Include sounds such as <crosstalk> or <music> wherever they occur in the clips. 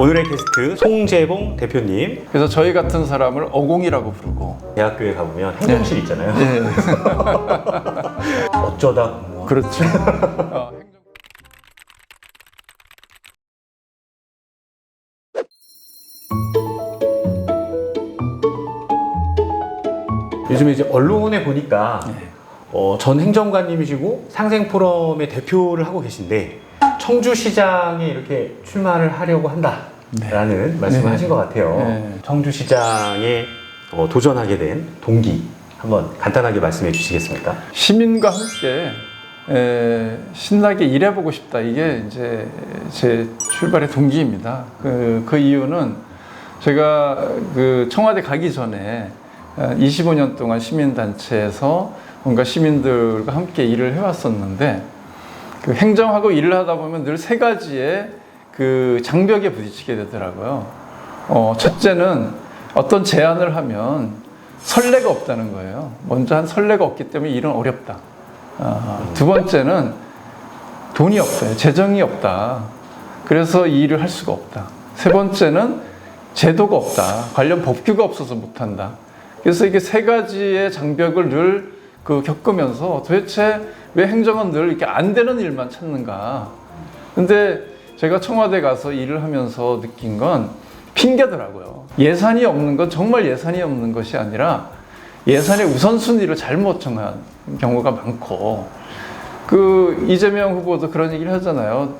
오늘의 게스트 송재봉 대표님 그래서 저희 같은 사람을 어공이라고 부르고 대학교에 가보면 행정실 있잖아요. 네. <laughs> 어쩌다 뭐 그렇죠. <laughs> 어, 행정- 요즘에 이제 언론에 보니까 어, 전 행정관님이시고 상생포럼의 대표를 하고 계신데 청주시장에 이렇게 출마를 하려고 한다라는 말씀을 네. 하신 것 같아요. 네. 청주시장에 어, 도전하게 된 동기 한번 간단하게 말씀해 주시겠습니까? 시민과 함께 에, 신나게 일해보고 싶다. 이게 이제 제 출발의 동기입니다. 그, 그 이유는 제가 그 청와대 가기 전에 어, 25년 동안 시민단체에서 뭔가 시민들과 함께 일을 해왔었는데 그 행정하고 일을 하다 보면 늘 세 가지의 그 장벽에 부딪히게 되더라고요. 어, 첫째는 어떤 제안을 하면 선례가 없다는 거예요. 먼저 한 선례가 없기 때문에 일은 어렵다. 아, 두 번째는 돈이 없어요. 재정이 없다. 그래서 이 일을 할 수가 없다. 세 번째는 제도가 없다. 관련 법규가 없어서 못한다. 그래서 이게 세 가지의 장벽을 늘 그 겪으면서 도대체 왜 행정은 늘 이렇게 안 되는 일만 찾는가. 근데 제가 청와대 가서 일을 하면서 느낀 건 핑계더라고요. 예산이 없는 건 정말 예산이 없는 것이 아니라 예산의 우선순위를 잘못 정한 경우가 많고 그 이재명 후보도 그런 얘기를 하잖아요.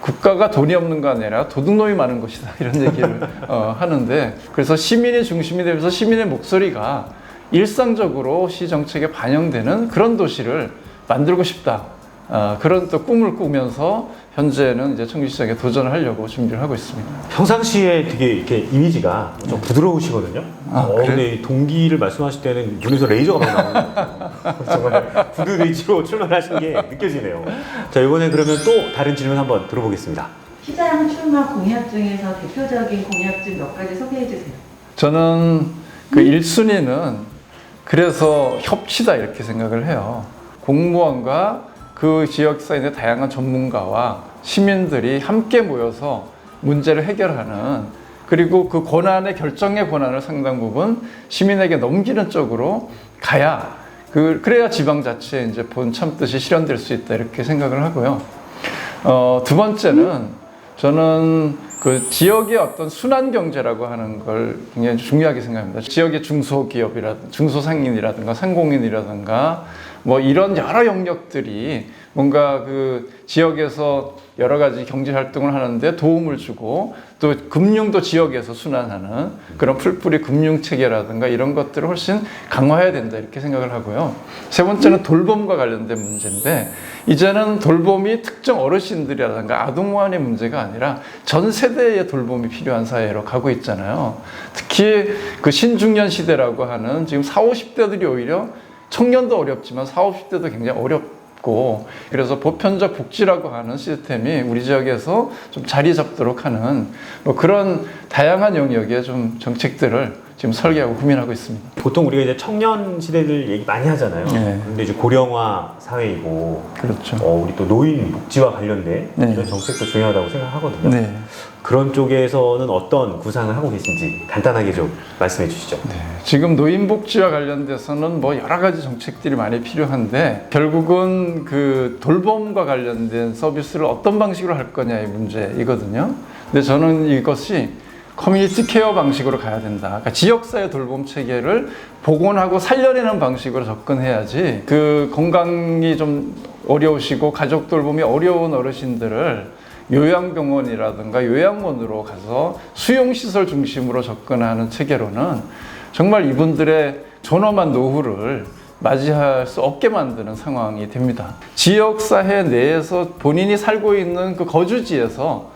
국가가 돈이 없는 거 아니라 도둑놈이 많은 것이다 이런 얘기를 <laughs> 어, 하는데 그래서 시민이 중심이 되면서 시민의 목소리가 일상적으로 시 정책에 반영되는 그런 도시를 만들고 싶다 어, 그런 또 꿈을 꾸면서 현재는 이제 청주 시장에 도전을 하려고 준비를 하고 있습니다. 평상시에 되게 이렇게 이미지가 좀 부드러우시거든요. 아, 어, 그래요? 근데 이 동기를 말씀하실 때는 눈에서 레이저가 막 나오는. <laughs> 정말 의지로 출마하신 게 느껴지네요. 자, 이번에 그러면 또 다른 질문 한번 들어보겠습니다. 시장 출마 공약 중에서 대표적인 공약 중몇 가지 소개해 주세요. 저는 그 1순위는 그래서 협치다 이렇게 생각을 해요. 공무원과 그 지역 사회 의 다양한 전문가와 시민들이 함께 모여서 문제를 해결하는 그리고 그 권한의 결정의 권한을 상당 부분 시민에게 넘기는 쪽으로 가야 그 그래야 지방자치의 이제 본 참 뜻이 실현될 수 있다 이렇게 생각을 하고요. 어, 두 번째는 저는 그 지역의 어떤 순환 경제라고 하는 걸 굉장히 중요하게 생각합니다. 지역의 중소기업이라든가 중소상인이라든가 상공인이라든가 뭐 이런 여러 영역들이 뭔가 그 지역에서 여러 가지 경제 활동을 하는데 도움을 주고 또 금융도 지역에서 순환하는 그런 풀뿌리 금융 체계라든가 이런 것들을 훨씬 강화해야 된다 이렇게 생각을 하고요. 세 번째는 돌봄과 관련된 문제인데 이제는 돌봄이 특정 어르신들이라든가 아동만의 문제가 아니라 전 세대의 돌봄이 필요한 사회로 가고 있잖아요. 특히 그 신중년 시대라고 하는 지금 4, 50대들이 오히려 청년도 어렵지만 4, 50대도 굉장히 어렵 고 그래서 보편적 복지라고 하는 시스템이 우리 지역에서 좀 자리 잡도록 하는 뭐 그런 다양한 영역의 좀 정책들을 지금 설계하고 고민하고 있습니다. 보통 우리가 이제 청년 시대들 얘기 많이 하잖아요. 네. 그런데 이제 고령화 사회이고, 그렇죠. 어, 우리 또 노인 복지와 관련된 네. 이런 정책도 중요하다고 생각하거든요. 네. 그런 쪽에서는 어떤 구상을 하고 계신지 간단하게 좀 말씀해 주시죠. 네, 지금 노인복지와 관련돼서는 뭐 여러 가지 정책들이 많이 필요한데 결국은 그 돌봄과 관련된 서비스를 어떤 방식으로 할 거냐의 문제이거든요. 근데 저는 이것이 커뮤니티 케어 방식으로 가야 된다. 그러니까 지역사회 돌봄 체계를 복원하고 살려내는 방식으로 접근해야지 그 건강이 좀 어려우시고 가족 돌봄이 어려운 어르신들을 요양병원이라든가 요양원으로 가서 수용시설 중심으로 접근하는 체계로는 정말 이분들의 존엄한 노후를 맞이할 수 없게 만드는 상황이 됩니다. 지역사회 내에서 본인이 살고 있는 그 거주지에서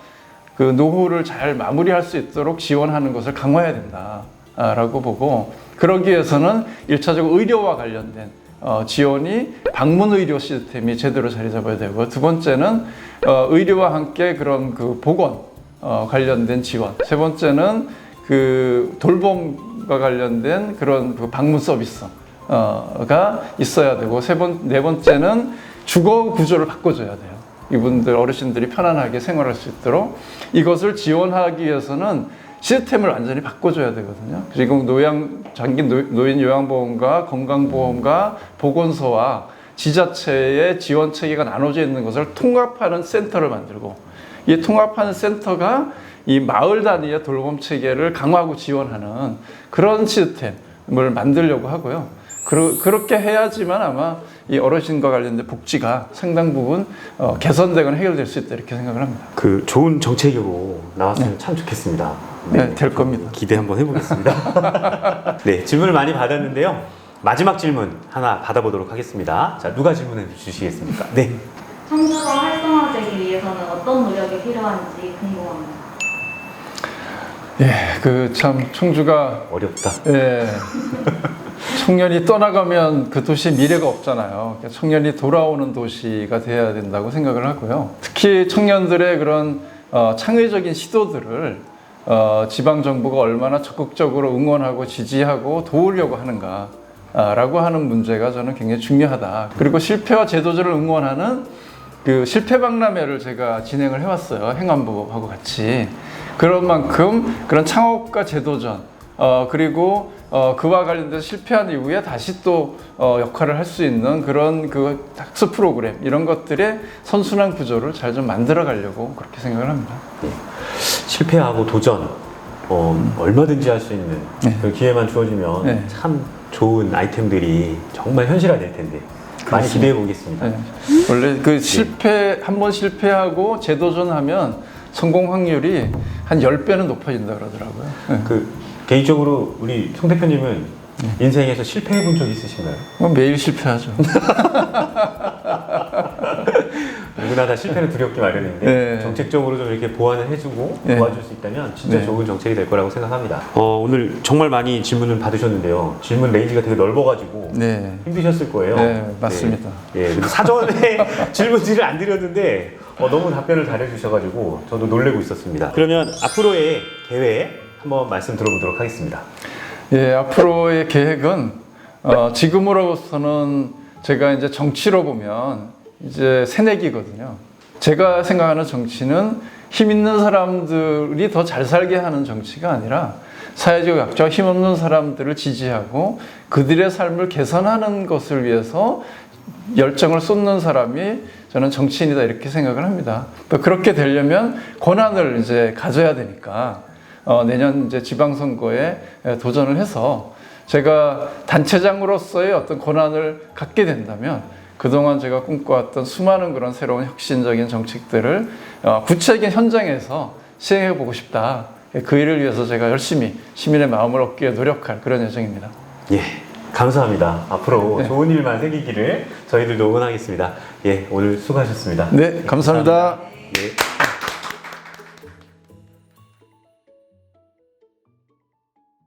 그 노후를 잘 마무리할 수 있도록 지원하는 것을 강화해야 된다라고 보고 그러기 위해서는 일차적으로 의료와 관련된 어, 지원이 방문 의료 시스템이 제대로 자리 잡아야 되고 두 번째는 어, 의료와 함께 그런 그 보건 어, 관련된 지원 세 번째는 그 돌봄과 관련된 그런 그 방문 서비스가 있어야 되고 세 번 네 번째는 주거 구조를 바꿔줘야 돼요. 이분들 어르신들이 편안하게 생활할 수 있도록 이것을 지원하기 위해서는 시스템을 완전히 바꿔줘야 되거든요. 지금 노양 장기 노- 노인 요양보험과 건강보험과 보건소와 지자체의 지원 체계가 나눠져 있는 것을 통합하는 센터를 만들고 이 통합하는 센터가 이 마을 단위의 돌봄 체계를 강화하고 지원하는 그런 시스템을 만들려고 하고요. 그러, 그렇게 해야지만 아마 이 어르신과 관련된 복지가 상당 부분 어, 개선되거나 해결될 수 있다 이렇게 생각을 합니다. 그 좋은 정책으로 나왔으면 참 좋겠습니다. 네, 될 겁니다. 기대 한번 해보겠습니다. <laughs> 네, 질문을 많이 받았는데요. 마지막 질문 하나 받아보도록 하겠습니다. 자, 누가 질문해 주시겠습니까? 네. 청주가 활성화되기 위해서는 어떤 노력이 필요한지 궁금합니다. 예, 그 참 청주가 어렵다. 예. <laughs> 청년이 떠나가면 그 도시의 미래가 없잖아요. 그러니까 청년이 돌아오는 도시가 돼야 된다고 생각을 하고요. 특히 청년들의 그런 어, 창의적인 시도들을 어, 지방 정부가 얼마나 적극적으로 응원하고 지지하고 도우려고 하는가. 아, 라고 하는 문제가 저는 굉장히 중요하다. 그리고 실패와 재도전을 응원하는 그 실패 박람회를 제가 진행을 해왔어요. 행안부하고 같이. 그런 만큼 그런 창업과 재도전, 어, 그리고 어, 그와 관련돼서 실패한 이후에 다시 또 어, 역할을 할 수 있는 그런 그 학습 프로그램 이런 것들의 선순환 구조를 잘 좀 만들어 가려고 그렇게 생각을 합니다. 실패하고 도전, 어, 얼마든지 할 수 있는 네. 그 기회만 주어지면 네. 참 좋은 아이템들이 정말 현실화될 텐데 많이 그렇습니다. 기대해 보겠습니다. 네. 원래 그 실패 한 번 실패하고 재도전하면 성공 확률이 한 10배는 높아진다 그러더라고요. 네. 그 개인적으로 우리 송 대표님은 인생에서 실패해 본 적 있으신가요? 뭐 매일 실패하죠. <laughs> 누구나 다 실패는 두렵기 마련인데 네. 정책적으로 좀 이렇게 보완을 해주고 네. 도와줄 수 있다면 진짜 네. 좋은 정책이 될 거라고 생각합니다. 어, 오늘 정말 많이 질문을 받으셨는데요. 질문 레인지가 되게 넓어가지고 네. 힘드셨을 거예요. 네, 맞습니다. 네. 예, 근데 사전에 <laughs> 질문지를 안 드렸는데 어, 너무 답변을 잘해주셔가지고 저도 놀래고 있었습니다. 그러면 앞으로의 계획 한번 말씀 들어보도록 하겠습니다. 예, 앞으로의 계획은 어, 지금으로서는 제가 이제 정치로 보면 이제 새내기거든요. 제가 생각하는 정치는 힘 있는 사람들이 더 잘 살게 하는 정치가 아니라 사회적 약자와 힘없는 사람들을 지지하고 그들의 삶을 개선하는 것을 위해서 열정을 쏟는 사람이 저는 정치인이다 이렇게 생각을 합니다. 또 그렇게 되려면 권한을 이제 가져야 되니까 어, 내년 이제 지방선거에 에, 도전을 해서 제가 단체장으로서의 어떤 권한을 갖게 된다면 그동안 제가 꿈꿔왔던 수많은 그런 새로운 혁신적인 정책들을 어, 구체적인 현장에서 시행해 보고 싶다. 그 일을 위해서 제가 열심히 시민의 마음을 얻기 위해 노력할 그런 예정입니다. 예, 감사합니다. 앞으로 네. 좋은 일만 생기기를 저희들도 응원하겠습니다. 예, 오늘 수고하셨습니다. 네, 감사합니다. 예.